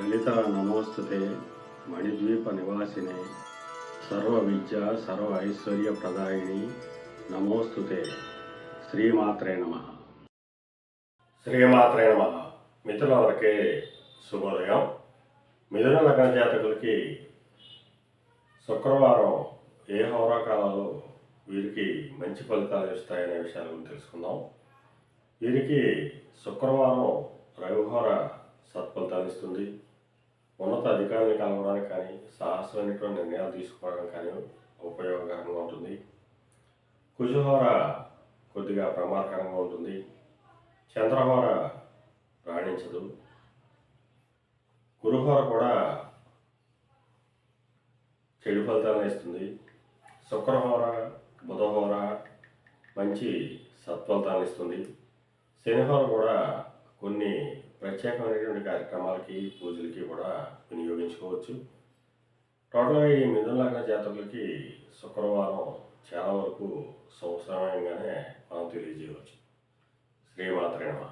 లలిత నమోస్తుతే మణిద్వీప నివాసినే సర్వ విద్య సర్వ ఐశ్వర్య ప్రదాయిని నమోస్తుతే శ్రీమాత్రే నమ శ్రీమాత్రే నమ మిత్రులందరికీ శుభోదయం మిథున లగ్న జాతకులకి శుక్రవారం ఏ హోరాకాలాలు వీరికి మంచి ఫలితాలు ఇస్తాయనే విషయాలను తెలుసుకుందాం. వీరికి శుక్రవారం రవిహోర సత్ఫలితాలు ఇస్తుంది ఉన్నత అధికారాన్ని కలవడానికి కానీ సాహసమైనటువంటి నిర్ణయాలు తీసుకోవడం కానీ ఉపయోగకరంగా ఉంటుంది. కుజుహోర కొద్దిగా ప్రమాదకరంగా ఉంటుంది. చంద్రహోర రాణించదు. గురుహోర కూడా చెడు ఫలితాలను ఇస్తుంది. శుక్రహోర బుధహోర మంచి సత్ఫలితాలను ఇస్తుంది. శనిహోర కూడా కొన్ని ప్రత్యేకమైనటువంటి కార్యక్రమాలకి పూజలకి కూడా వినియోగించుకోవచ్చు. టోటల్గా ఈ మిథున లగ్న జాతకులకి శుక్రవారం చాలా వరకు సంవత్సరమయంగానే మనం తెలియజేయవచ్చు. శ్రీమాత్రేనమా